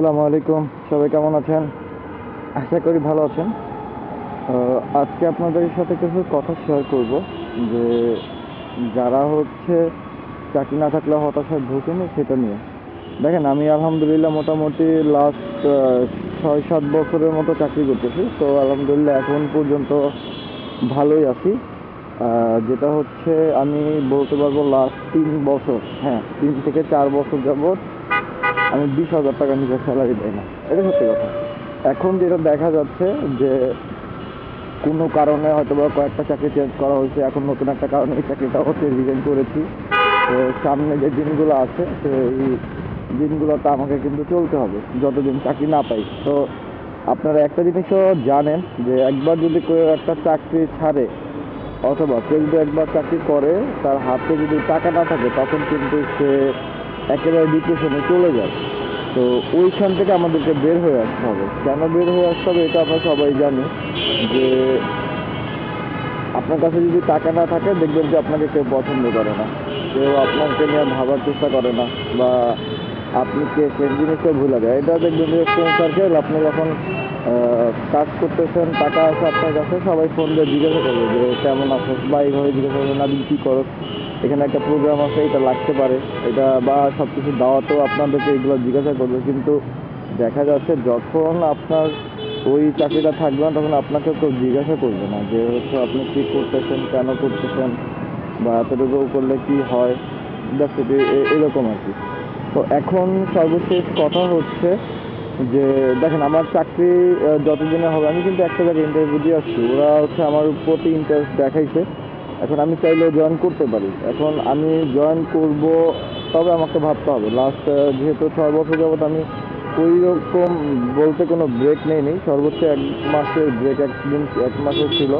আসসালামু আলাইকুম। সবাই কেমন আছেন? আশা করি ভালো আছেন। আজকে আপনাদের সাথে কিছু কথা শেয়ার করব যে যারা হচ্ছে চাকরি না থাকলে হতাশায় ঢুকেনি সেটা নিয়ে। দেখেন, আমি আলহামদুলিল্লাহ মোটামুটি লাস্ট ছয়, সাত বছরের মতো চাকরি করতেছি। তো আলহামদুলিল্লাহ এখন পর্যন্ত ভালোই আছি। যেটা হচ্ছে আমি বলতে পারব লাস্ট তিন বছর হ্যাঁ তিন থেকে চার বছর যাবত আমি বিশ হাজার টাকা নিজের স্যালারি দেয় না। এটা সত্যি কথা। এখন যেটা দেখা যাচ্ছে যে কোনো কারণে হয়তো বা কয়েকটা চাকরি চেঞ্জ করা হয়েছে, এখন নতুন একটা কারণে এই চাকরিটা হচ্ছে রিজাইন করেছি। তো সামনে যে দিনগুলো আছে, সেই দিনগুলোতে আমাকে কিন্তু চলতে হবে, যতদিন চাকরি না পাই। তো আপনারা একটা জিনিসও জানেন যে একবার যদি কেউ একটা চাকরি ছাড়ে, অথবা কেউ যদি একবার চাকরি করে, তার হাতে যদি টাকা না থাকে, তখন কিন্তু সে একেবারে ডিপ্রেশনে চলে যায়। তো ওইখান থেকে আমাদেরকে বের হয়ে আসতে হবে। কেন বের হয়ে আসতে হবে এটা আমরা সবাই জানি যে আপনার কাছে যদি টাকা না থাকে, দেখবেন যে আপনাকে কেউ পছন্দ করে না। কেউ আপনাকে নিয়ে ভাবার চেষ্টা করে না বা আপনি কে সেই জিনিসটা ভুলে যায়। এটা দেখবেন যে ফ্রেন্ড সার্কেল আপনি যখন কাজ করতেছেন, টাকা আছে আপনার কাছে, সবাই ফোন দিয়ে জিজ্ঞাসা করবে যে কেমন আছো? বা এইভাবে জিজ্ঞাসা করবে না কী করো? এখানে একটা প্রোগ্রাম আছে, এটা লাগতে পারে। এটা বা সব কিছু দাওয়াতেও আপনাদেরকে এগুলো জিজ্ঞাসা করবে। কিন্তু দেখা যাচ্ছে যখন আপনার ওই চাকরিটা থাকবে না, তখন আপনাকে কেউ জিজ্ঞাসা করবে না যে হচ্ছে আপনি কী করতেছেন, কেন করতেছেন বা এতটুকু করলে কি হয়। জাস্ট এরকম আর কি। তো এখন সর্বশেষ কথা হচ্ছে যে, দেখেন আমার চাকরি যতদিনে হবে, আমি কিন্তু একটা জায়গায় ইন্টারভিউ দিয়ে আসছি। ওরা হচ্ছে আমার প্রতি ইন্টারেস্ট দেখাইছে। এখন আমি চাইলে জয়েন করতে পারি। এখন আমি জয়েন করব, তবে আমাকে ভাবতে হবে। লাস্ট যেহেতু ছয় বছর যাবত আমি ওই রকম বলতে কোনো ব্রেক নেইনি। সর্বোচ্চ এক মাসের ব্রেক একদিন এক মাসের ছিল।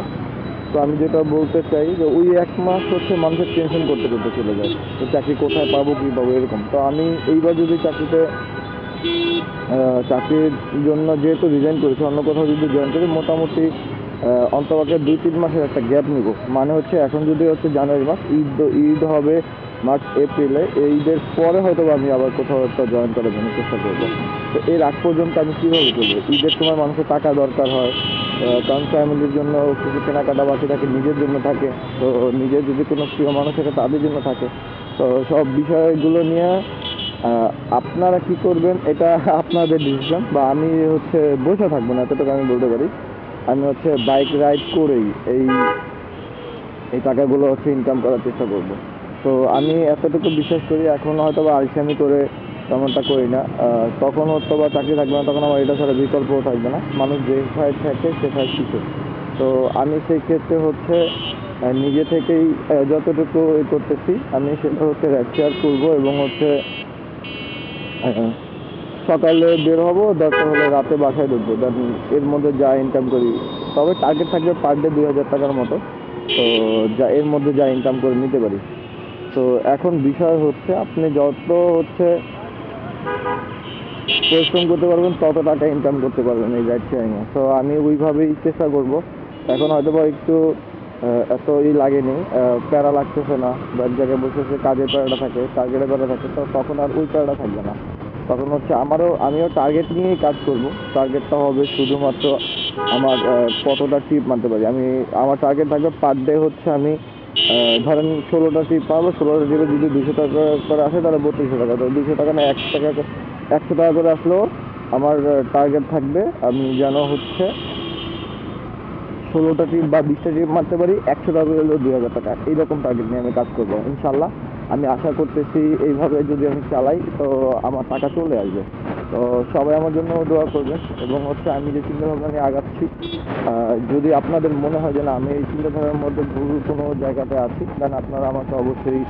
তো আমি যেটা বলতে চাই যে ওই এক মাস হচ্ছে মানুষের টেনশন করতে করতে চলে যায়। চাকরি কোথায় পাবো, কী পাবো, এরকম। তো আমি এইবার যদি চাকরিতে চাকরির জন্য যেহেতু রিজাইন করেছি, অন্য কোথাও যদি জয়েন করি, মোটামুটি অন্তপক্ষে দুই তিন মাসের একটা গ্যাপ নিব। মানে হচ্ছে এখন যদি হচ্ছে জানুয়ারি মাস, ঈদ ঈদ হবে মার্চ, এপ্রিলে, এই ঈদের পরে হয়তো আমি আবার কোথাও একটা জয়েন করার জন্য চেষ্টা করব। তো এর আগ পর্যন্ত আমি কীভাবে করব ঈদের সময় মানুষের টাকা দরকার হয় কারণ ফ্যামিলির জন্য কিছু কেনাকাটা বাকি থাকে, নিজের জন্য থাকে। তো নিজের যদি কোনো প্রিয় মানুষ থাকে, তাদের জন্য থাকে। তো সব বিষয়গুলো নিয়ে আপনারা কি করবেন, এটা আপনাদের ডিসিশন বা আমি হচ্ছে বসে থাকব না, এতটুকু আমি বলতে পারি। আমি হচ্ছে বাইক রাইড করেই এই এই টাকাগুলো হচ্ছে ইনকাম করার চেষ্টা করব। তো আমি এতটুকু বিশ্বাস করি, এখন হয়তো বা আলসামি করে তেমনটা করি না। তখন হয়তো বা চাকরি থাকবে না, তখন আমার এটা ছাড়া বিকল্পও থাকবে না। মানুষ যে খায় থাকে, সে খায় শিখে তো আমি সেই ক্ষেত্রে হচ্ছে নিজে থেকেই যতটুকু করতেছি, আমি সেটা হচ্ছে শেয়ার করব এবং হচ্ছে সকালে বের হব দরকার হলে রাতে বাসায় ঢুকবো। দেন এর মধ্যে যা ইনকাম করি, তবে টার্গেট থাকবে পার ডে দুই হাজার টাকার মতো। তো যা, এর মধ্যে যা ইনকাম করে নিতে পারি। তো এখন বিষয় হচ্ছে, আপনি যত হচ্ছে পরিশ্রম করতে পারবেন, তত টাকা ইনকাম করতে পারবেন এই রাইড শেয়ারিংয়ে তো আমি ওইভাবেই চেষ্টা করব। এখন হয়তো বা একটু এত ই লাগেনি প্যারা লাগতেছে না, বা এক জায়গায় বসে কাজের প্যারাটা থাকে টার্গেটের প্যারা থাকে, তো তখন আর ওই প্যারাটা থাকবে না। তখন হচ্ছে আমারও, আমিও টার্গেট নিয়েই কাজ করব। টার্গেটটা হবে শুধুমাত্র আমার কতটা টিপ মারতে পারি। আমি, আমার টার্গেট থাকবে পার ডে হচ্ছে আমি ধরেন ষোলোটা টিপ পাবো, ষোলোটা টিপে যদি দুশো টাকা করে আসে, তাহলে বত্রিশশো টাকা। তো দুশো টাকা না, একশো টাকা করে- একশো টাকা করে আসলেও আমার টার্গেট থাকবে আমি যেন হচ্ছে ষোলোটা টিপ বা বিশটা টিপ মারতে পারি, একশো টাকা করে দুই হাজার টাকা। এইরকম টার্গেট নিয়ে আমি কাজ করব, ইনশাল্লাহ। আমি আশা করতেছি এইভাবে যদি আমি চালাই, তো আমার টাকা চলে আসবে। তো সবাই আমার জন্য দোয়া করবেন এবং হচ্ছে আমি যে চিন্তাভাবনা নিয়ে আগাচ্ছি যদি আপনাদের মনে হয় যে না, আমি এই চিন্তাধারার মধ্যে ভুল কোনো জায়গাতে আছি দেন আপনারা আমাকে অবশ্যই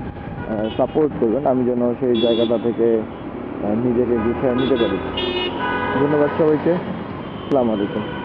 সাপোর্ট করবেন। আমি যেন সেই জায়গাটা থেকে নিজেকে গুছিয়ে নিতে পারি। ধন্যবাদ সবাইকে। আসসালামু আলাইকুম।